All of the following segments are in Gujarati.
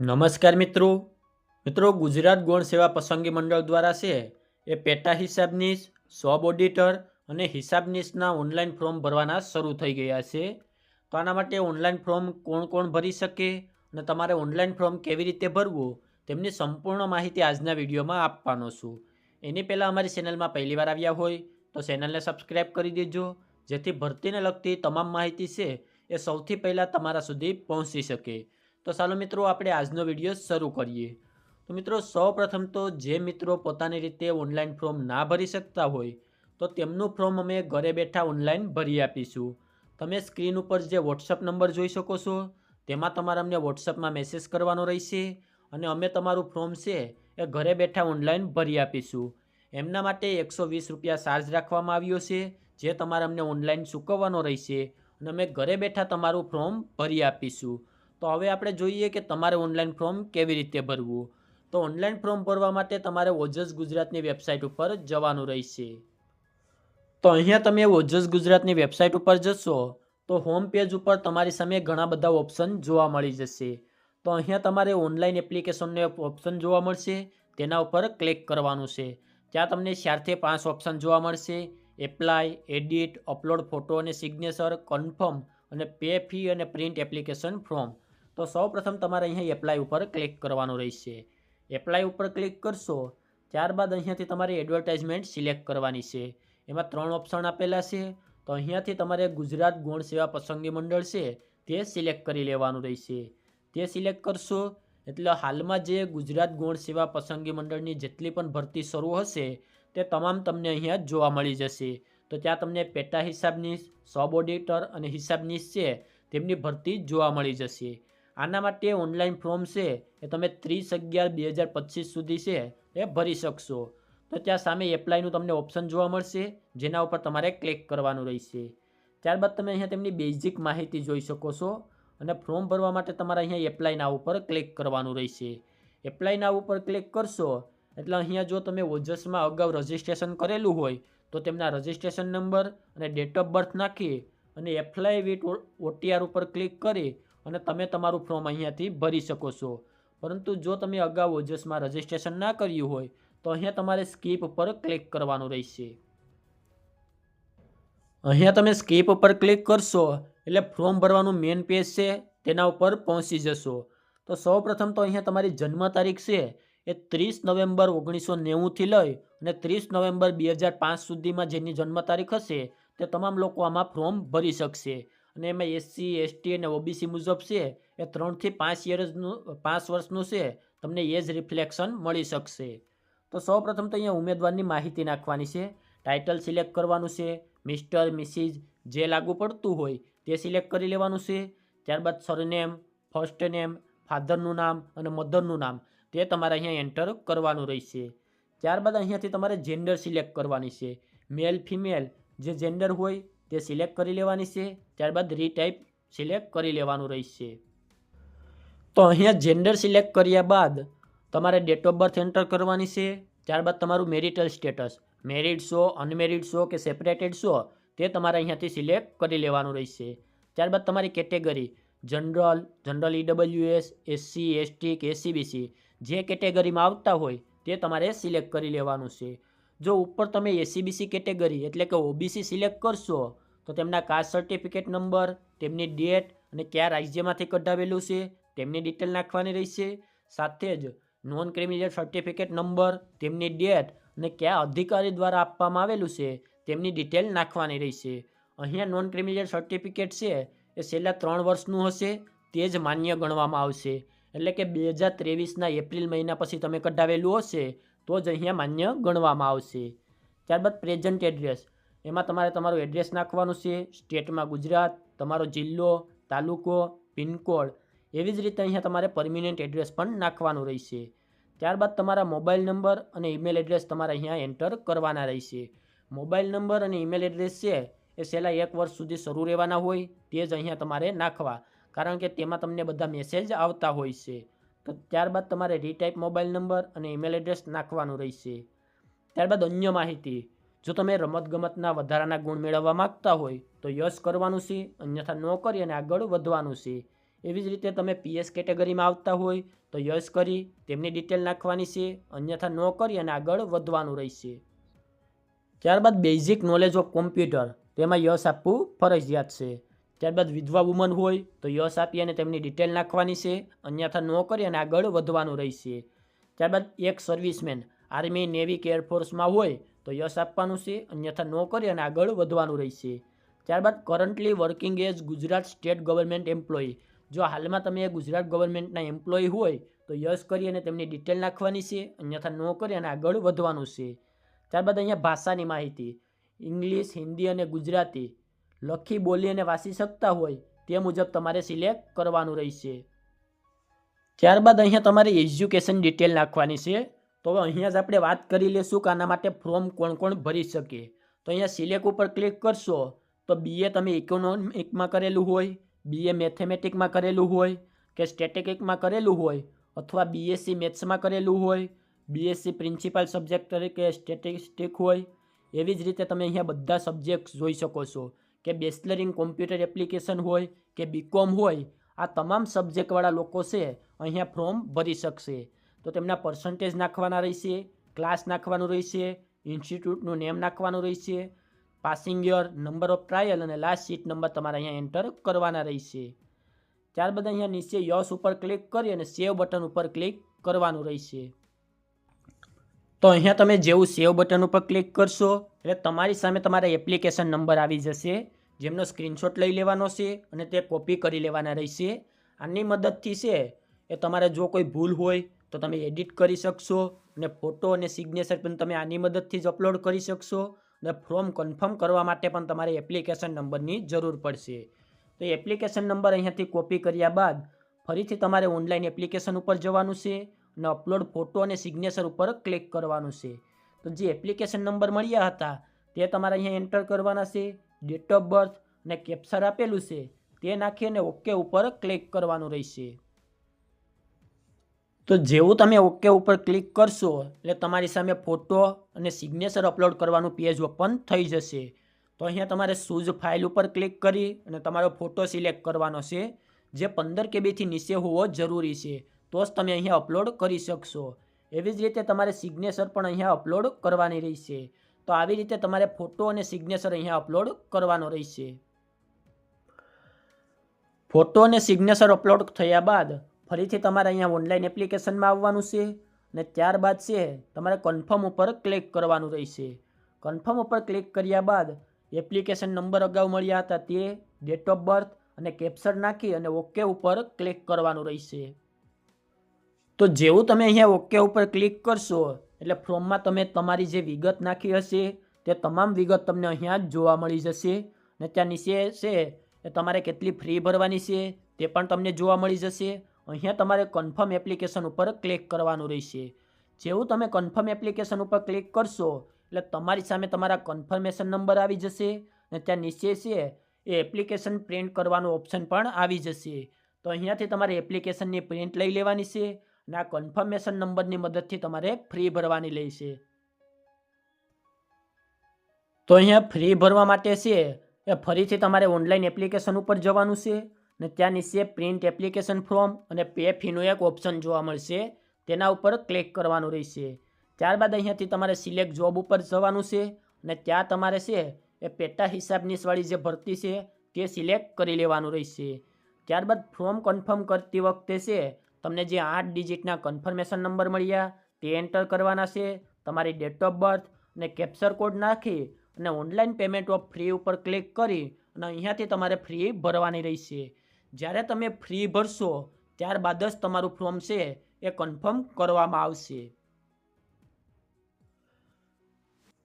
નમસ્કાર મિત્રો. મિત્રો, ગુજરાત ગૌણ સેવા પસંદગી મંડળ દ્વારા છે એ પેટા હિસાબનીશ સોબ ઓડિટર અને હિસાબનીશના ઓનલાઈન ફોર્મ ભરવાના શરૂ થઈ ગયા છે. તો આના માટે ઓનલાઈન ફોર્મ કોણ કોણ ભરી શકે અને તમારે ઓનલાઈન ફોર્મ કેવી રીતે ભરવું તેમની સંપૂર્ણ માહિતી આજના વિડીયોમાં આપવાનો છું. એની પહેલાં અમારી ચેનલમાં પહેલી વાર આવ્યા હોય તો ચેનલને સબસ્ક્રાઈબ કરી દેજો, જેથી ભરતીને લગતી તમામ માહિતી છે એ સૌથી પહેલાં તમારા સુધી પહોંચી શકે. તો ચાલો મિત્રો, આપણે આજનો વીડિયો શરૂ કરીએ. તો મિત્રો, સૌપ્રથમ તો જે મિત્રો પોતાની રીતે ઓનલાઈન ફોર્મ ના ભરી શકતા હોય, તો તેમનું ફોર્મ અમે ઘરે બેઠા ઓનલાઈન ભરી આપીશું. તમે સ્ક્રીન ઉપર જે વોટ્સઅપ નંબર જોઈ શકો છો, તેમાં તમારે અમને વોટ્સઅપમાં મેસેજ કરવાનો રહેશે અને અમે તમારું ફોર્મ છે એ ઘરે બેઠા ઓનલાઈન ભરી આપીશું. એમના માટે એકસો વીસ રૂપિયા ચાર્જ રાખવામાં આવ્યો છે, જે તમારે અમને ઓનલાઈન ચૂકવવાનો રહેશે અને અમે ઘરે બેઠા તમારું ફોર્મ ભરી આપીશું. તો હવે આપણે જોઈએ કે તમારે ઓનલાઈન ફોર્મ કેવી રીતે ભરવું. તો ઓનલાઈન ફોર્મ ભરવા માટે તમારે ઓજસ ગુજરાતની વેબસાઇટ ઉપર જવાનું રહેશે. તો અહીંયા તમે ઓજસ ગુજરાતની વેબસાઇટ ઉપર જશો, તો હોમ પેજ ઉપર તમારી સામે ઘણા બધા ઓપ્શન જોવા મળી જશે. તો અહીંયા તમારે ઓનલાઈન એપ્લિકેશનનો ઓપ્શન જોવા મળશે, તેના ઉપર ક્લિક કરવાનું છે. ત્યાં તમને ચારથી પાંચ ઓપ્શન જોવા મળશે. એપ્લાય એડિટ અપલોડ ફોટો અને સિગ્નેચર કન્ફર્મ અને પે ફી અને પ્રિન્ટ એપ્લિકેશન ફોર્મ તો સૌપ્રથમ તમારે અહીંયા એપ્લાય ઉપર ક્લિક કરવાનું રહેશે. એપ્લાય ઉપર ક્લિક કરશો, ત્યારબાદ અહીંયાથી તમારે એડવર્ટાઇઝમેન્ટ સિલેક્ટ કરવાની છે. એમાં ત્રણ ઓપ્શન આપેલા છે. તો અહીંયાથી તમારે ગુજરાત ગૌણ સેવા પસંદગી મંડળ છે, તે સિલેક્ટ કરી લેવાનું રહેશે. તે સિલેક્ટ કરશો, એટલે હાલમાં જે ગુજરાત ગૌણ સેવા પસંદગી મંડળની જેટલી પણ ભરતી શરૂ હશે, તે તમામ તમને અહીંયા જોવા મળી જશે. તો ત્યાં તમને પેટા હિસાબની સબ ઓડિટર અને હિસાબનીશ છે, તેમની ભરતી જોવા મળી જશે. આના માટે ઓનલાઈન ફોર્મ છે એ તમે ત્રીસ અગિયાર બે હજાર પચીસ સુધી છે એ ભરી શકશો. તો ત્યાં સામે એપ્લાયનું તમને ઓપ્શન જોવા મળશે, જેના ઉપર તમારે ક્લિક કરવાનું રહેશે. ત્યારબાદ તમે અહીંયા તેમની બેઝિક માહિતી જોઈ શકો છો અને ફોર્મ ભરવા માટે તમારે અહીંયા એપ્લાય નાવ ઉપર ક્લિક કરવાનું રહેશે. એપ્લાય નાવ ઉપર ક્લિક કરશો, એટલે અહીંયા જો તમે ઓજસમાં અગાઉ રજિસ્ટ્રેશન કરેલું હોય, તો તેમના રજિસ્ટ્રેશન નંબર અને ડેટ ઓફ બર્થ નાખી અને એપ્લાય વિથ ઓટીઆર ઉપર ક્લિક કરી અને તમે તમારું ફોર્મ અહીંયાથી ભરી શકો છો. પરંતુ જો તમે અગાઉ ઓજસમાં રજિસ્ટ્રેશન ના કર્યું હોય, તો અહીંયા તમારે સ્કીપ ઉપર ક્લિક કરવાનું રહેશે. અહીંયા તમે સ્કીપ ઉપર ક્લિક કરશો, એટલે ફોર્મ ભરવાનું મેઇન પેજ છે, તેના ઉપર પહોંચી જશો. તો સૌપ્રથમ તો અહીંયા તમારી જન્મ તારીખ છે, એ ત્રીસ નવેમ્બર ઓગણીસો નેવુંથી લઈ અને ત્રીસ નવેમ્બર બે હજાર પાંચ સુધીમાં જેની જન્મ તારીખ હશે, તે તમામ લોકો આમાં ફોર્મ ભરી શકશે. અને એમાં એસસી એસટી અને ઓબીસી મુજબ છે, એ ત્રણથી પાંચ યર્સનું પાંચ વર્ષનું છે, તમને એજ રિફ્લેક્શન મળી શકશે. તો સૌપ્રથમ તો અહીંયા ઉમેદવારની માહિતી નાખવાની છે. ટાઇટલ સિલેક્ટ કરવાનું છે મિસ્ટર મિસિસ જે લાગુ પડતું હોય તે સિલેક્ટ કરી લેવાનું છે. ત્યારબાદ સરનેમ ફર્સ્ટ નેમ ફાધરનું નામ અને મધરનું નામ તે તમારે અહીંયા એન્ટર કરવાનું રહેશે. ત્યારબાદ અહીંયાથી તમારે જેન્ડર સિલેક્ટ કરવાની છે. મેલ ફિમેલ જે જેન્ડર હોય તે સિલેક્ટ કરી લેવાની છે. ત્યારબાદ રીટાઈપ સિલેક્ટ કરી લેવાનું રહેશે. તો અહીંયા જેન્ડર સિલેક્ટ કર્યા બાદ તમારે ડેટ ઓફ બર્થ એન્ટર કરવાની છે. ત્યારબાદ તમારું મેરિટલ સ્ટેટસ મેરિડ છો અનમેરિડ છો કે સેપરેટેડ છો, તે તમારે અહીંયાથી સિલેક્ટ કરી લેવાનું રહેશે. ત્યારબાદ તમારી category general general EWS SC ST કે એસસીબીસી જે કેટેગરીમાં આવતા હોય તે તમારે સિલેક્ટ કરી લેવાનું છે. જો ઉપર તમે એસસીબીસી કેટેગરી એટલે કે ઓબીસી સિલેક્ટ કરશો તો તેમના કાસ્ટ સર્ટિફિકેટ નંબર તેમની ડેટ અને કયા રાજ્યમાંથી કઢાવેલું છે, તેમની ડિટેલ નાખવાની રહેશે. સાથે જ નોન ક્રિમિનલ સર્ટિફિકેટ નંબર તેમની ડેટ અને કયા અધિકારી દ્વારા આપવામાં આવેલું છે, તેમની ડિટેલ નાખવાની રહેશે. અહીંયા નોન ક્રિમિનલ સર્ટિફિકેટ છે એ છેલ્લા ત્રણ વર્ષનું હશે, તે જ માન્ય ગણવામાં આવશે. એટલે કે બે હજાર ત્રેવીસના એપ્રિલ મહિના પછી તમે કઢાવેલું હશે, તો જ અહીંયા માન્ય ગણવામાં આવશે. ત્યારબાદ પ્રેઝન્ટ એડ્રેસ એમાં તમારે તમારું એડ્રેસ નાખવાનું છે સ્ટેટમાં ગુજરાત, તમારો જિલ્લો, તાલુકો, પિનકોડ. એવી જ રીતે અહીંયા તમારે પરમિનન્ટ એડ્રેસ પણ નાખવાનું રહેશે. ત્યારબાદ તમારા મોબાઈલ નંબર અને ઈમેલ એડ્રેસ તમારે અહીંયા એન્ટર કરવાના રહેશે. મોબાઈલ નંબર અને ઈમેલ એડ્રેસ છે, એ છેલ્લા એક વર્ષ સુધી શરૂ રહેવાના હોય, તે જ અહીંયા તમારે નાખવા. કારણ કે તેમાં તમને બધા મેસેજ આવતા હોય છે. તો ત્યારબાદ તમારે રીટાઈપ મોબાઈલ નંબર અને ઈમેલ એડ્રેસ નાખવાનું રહેશે. ત્યારબાદ અન્ય માહિતી. જો તમે રમતગમતના વધારાના ગુણ મેળવવા માગતા હોય, તો યશ કરવાનું છે, અન્યથા ન કરી અને આગળ વધવાનું છે. એવી જ રીતે તમે પીએસ કેટેગરીમાં આવતા હોય, તો યશ કરી, તેમની ડિટેલ નાખવાની છે, અન્યથા ન કરી અને આગળ વધવાનું રહેશે. ત્યારબાદ બેઝિક નોલેજ ઓફ કોમ્પ્યુટર, તેમાં યશ આપવું ફરજિયાત છે. ત્યારબાદ વિધવા વુમન હોય, તો યશ આપી અને તેમની ડિટેલ નાખવાની છે, અન્યથા ન કરી અને આગળ વધવાનું રહેશે. ત્યારબાદ એક સર્વિસમેન, આર્મી, નેવી કે એરફોર્સમાં હોય તો યસ આપવાનું છે, અન્યથા ન કરી અને આગળ વધવાનું રહેશે. ત્યારબાદ currently working as Gujarat state government employee જો હાલમાં તમે ગુજરાત ગવર્મેન્ટના એમ્પ્લોયી હોય, તો યસ કરી અને તેમની ડિટેલ નાખવાની છે, અન્યથા ન કરી અને આગળ વધવાનું છે. ત્યારબાદ અહીંયા ભાષાની માહિતી. ઇંગ્લિશ હિન્દી અને ગુજરાતી. લખી, બોલી અને વાંચી શકતા હોય, તે મુજબ તમારે સિલેક્ટ કરવાનું રહેશે. ત્યારબાદ અહીંયા તમારે એજ્યુકેશન ડિટેલ નાખવાની છે. તો હવે અહીંયા જ આપણે વાત કરી લઈશું કે આના માટે ફોર્મ કોણ કોણ ભરી શકે. તો અહીંયા સિલેક્ટ ઉપર ક્લિક કરશો તો બીએ તમે ઇકોનોમિકમાં કરેલું હોય બીએ મેથેમેટિકમાં કરેલું હોય કે સ્ટેટિકમાં કરેલું હોય અથવા બીએસસી મેથ્સમાં કરેલું હોય બીએસસી પ્રિન્સિપલ સબ્જેક્ટ તરીકે સ્ટેટિસ્ટિક હોય, એવી જ રીતે તમે અહીંયા બધા સબ્જેક્ટ જોઈ શકો છો. કે બેચલર કોમ્પ્યુટર એપ્લિકેશન હોય કે બીકોમ હોય, આ તમામ સબ્જેક્ટવાળા લોકો છે અહીંયા ફોર્મ ભરી શકશે. તો તેમના પર્સન્ટેજ નાખવાના રહેશે ક્લાસ નાખવાનું રહેશે ઇન્સ્ટિટ્યૂટનું નેમ નાખવાનું રહેશે passing year number of trial અને લાસ્ટ સીટ નંબર તમારે અહીંયા એન્ટર કરવાના રહેશે. ત્યારબાદ અહીંયા નીચે યસ ઉપર ક્લિક કરી અને સેવ બટન ઉપર ક્લિક કરવાનું રહેશે. તો અહીંયા તમે જેવું સેવ બટન ઉપર ક્લિક કરશો, એટલે તમારી સામે તમારા એપ્લિકેશન નંબર આવી જશે, જેમનો સ્ક્રીનશોટ લઈ લેવાનો છે અને તે કોપી કરી લેવાના રહેશે. આની મદદથી છે, એ તમારે જો કોઈ ભૂલ હોય તો તમે એડિટ કરી શકશો અને ફોટો અને સિગ્નેચર પણ તમે આની મદદથી જ અપલોડ કરી શકશો અને ફોર્મ કન્ફર્મ કરવા માટે પણ તમારે એપ્લિકેશન નંબરની જરૂર પડશે. તો એપ્લિકેશન નંબર અહીંયાથી કોપી કર્યા બાદ ફરીથી તમારે ઓનલાઈન એપ્લિકેશન ઉપર જવાનું છે અને અપલોડ ફોટો અને સિગ્નેચર ઉપર ક્લિક કરવાનું છે. તો જે એપ્લિકેશન નંબર મળ્યા હતા તે તમારે અહીંયા એન્ટર કરવાના છે ડેટ ઓફ બર્થ અને કેપ્ચર આપેલું છે, તે નાખી અને ઓકે ઉપર ક્લિક કરવાનું રહેશે. તો જેવું તમે ઓકે ઉપર ક્લિક કરશો, એટલે તમારી સામે ફોટો અને સિગ્નેચર અપલોડ કરવાનું પેજ ઓપન થઈ જશે. તો અહીંયા તમારે શૂઝ ફાઇલ ઉપર ક્લિક કરી અને તમારો ફોટો સિલેક્ટ કરવાનો છે, જે પંદર કેબીથી નીચે હોવો જરૂરી છે. તો જ તમે અહીંયા અપલોડ કરી શકશો. એવી જ રીતે તમારે સિગ્નેચર પણ અહીંયા અપલોડ કરવાની રહેશે. તો આવી રીતે તમારે ફોટો અને સિગ્નેચર અહીંયા અપલોડ કરવાનો રહેશે. ફોટો અને સિગ્નેચર અપલોડ થયા બાદ ફરીથી તમારે અહીંયા ઓનલાઈન એપ્લિકેશનમાં આવવાનું છે અને ત્યારબાદ છે તમારે કન્ફર્મ ઉપર ક્લિક કરવાનું રહેશે. કન્ફર્મ ઉપર ક્લિક કર્યા બાદ એપ્લિકેશન નંબર અગાઉ મળ્યા હતા તે ડેટ ઓફ બર્થ અને કેપ્ચર નાખી અને ઓકે ઉપર ક્લિક કરવાનું રહેશે. તો જેવું તમે અહીંયા ઓકે ઉપર ક્લિક કરશો, એટલે ફોર્મમાં તમે તમારી જે વિગત નાખી હશે તે તમામ વિગત તમને અહીંયા જોવા મળી જશે અને ત્યાં નીચે છે એ તમારે કેટલી ફ્રી ભરવાની છે તે પણ તમને જોવા મળી જશે અહીંયા તમારે કન્ફર્મ એપ્લિકેશન ઉપર ક્લિક કરવાનું રહેશે. જેવું તમે કન્ફર્મ એપ્લિકેશન ઉપર ક્લિક કરશો, એટલે તમારી સામે તમારા કન્ફર્મેશન નંબર આવી જશે અને ત્યાં નીચે છે એ એપ્લિકેશન પ્રિન્ટ કરવાનું ઓપ્શન પણ આવી જશે. તો અહીંયાથી તમારે એપ્લિકેશનની પ્રિન્ટ લઈ લેવાની છે અને આ કન્ફર્મેશન નંબરની મદદથી તમારે ફ્રી ભરવાની લેશે તો અહીંયા ફ્રી ભરવા માટે છે એ ફરીથી તમારે ઓનલાઈન એપ્લિકેશન ઉપર જવાનું છે. ને ત્યાં નીચે પ્રિન્ટ એપ્લિકેશન ફોર્મ અને પે ફીનું એક ઓપ્શન જોવા મળશે. તેના ઉપર ક્લિક કરવાનું રહેશે. ત્યારબાદ અહીંયાથી તમારે સિલેક્ટ જોબ ઉપર જવાનું છે અને ત્યાં તમારે છે એ પેટા હિસાબનીસવાળી જે ભરતી છે તે સિલેક્ટ કરી લેવાનું રહેશે. ત્યારબાદ ફોર્મ કન્ફર્મ કરતી વખતે છે તમને જે આઠ ડિજિટના કન્ફર્મેશન નંબર મળ્યા તે એન્ટર કરવાના છે. તમારી ડેટ ઓફ બર્થ અને કેપ્ચર કોડ નાખી અને ઓનલાઈન પેમેન્ટ ઓફ ફ્રી ઉપર ક્લિક કરી અને અહીંયાથી તમારે ફ્રી ભરવાની રહેશે. જ્યારે તમે ફ્રી ભરશો, ત્યારબાદ જ તમારું ફોર્મ છે એ કન્ફર્મ કરવામાં આવશે.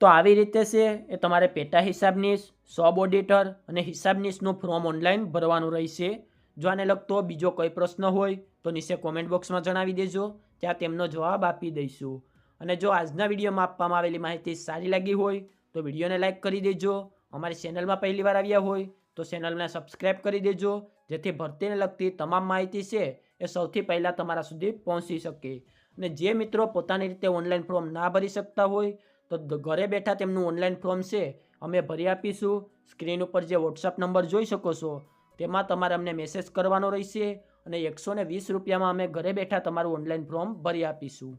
તો આવી રીતે છે એ તમારે પેટા હિસાબનીશ સબ ઓડિટર અને હિસાબનીશનું ફોર્મ ઓનલાઈન ભરવાનું રહેશે. જો આને લગતો બીજો કોઈ પ્રશ્ન હોય, તો નીચે કોમેન્ટ બોક્સમાં જણાવી દેજો, ત્યાં તેમનો જવાબ આપી દઈશું. અને જો આજના વિડીયોમાં આપવામાં આવેલી માહિતી સારી લાગી હોય, તો વિડીયોને લાઇક કરી દેજો. અમારી ચેનલમાં પહેલી વાર આવ્યા હોય, તો ચેનલને સબસ્ક્રાઈબ કરી દેજો. જેથી ભરતીને લગતી તમામ માહિતી છે એ સૌથી પહેલાં તમારા સુધી પહોંચી શકે. અને જે મિત્રો પોતાની રીતે ઓનલાઈન ફોર્મ ના ભરી શકતા હોય, તો ઘરે બેઠા તેમનું ઓનલાઈન ફોર્મ છે, અમે ભરી આપીશું. સ્ક્રીન ઉપર જે વોટ્સઅપ નંબર જોઈ શકો છો, તેમાં તમારે અમને મેસેજ કરવાનો રહેશે અને એકસો વીસ રૂપિયામાં અમે ઘરે બેઠા તમારું ઓનલાઈન ફોર્મ ભરી આપીશું.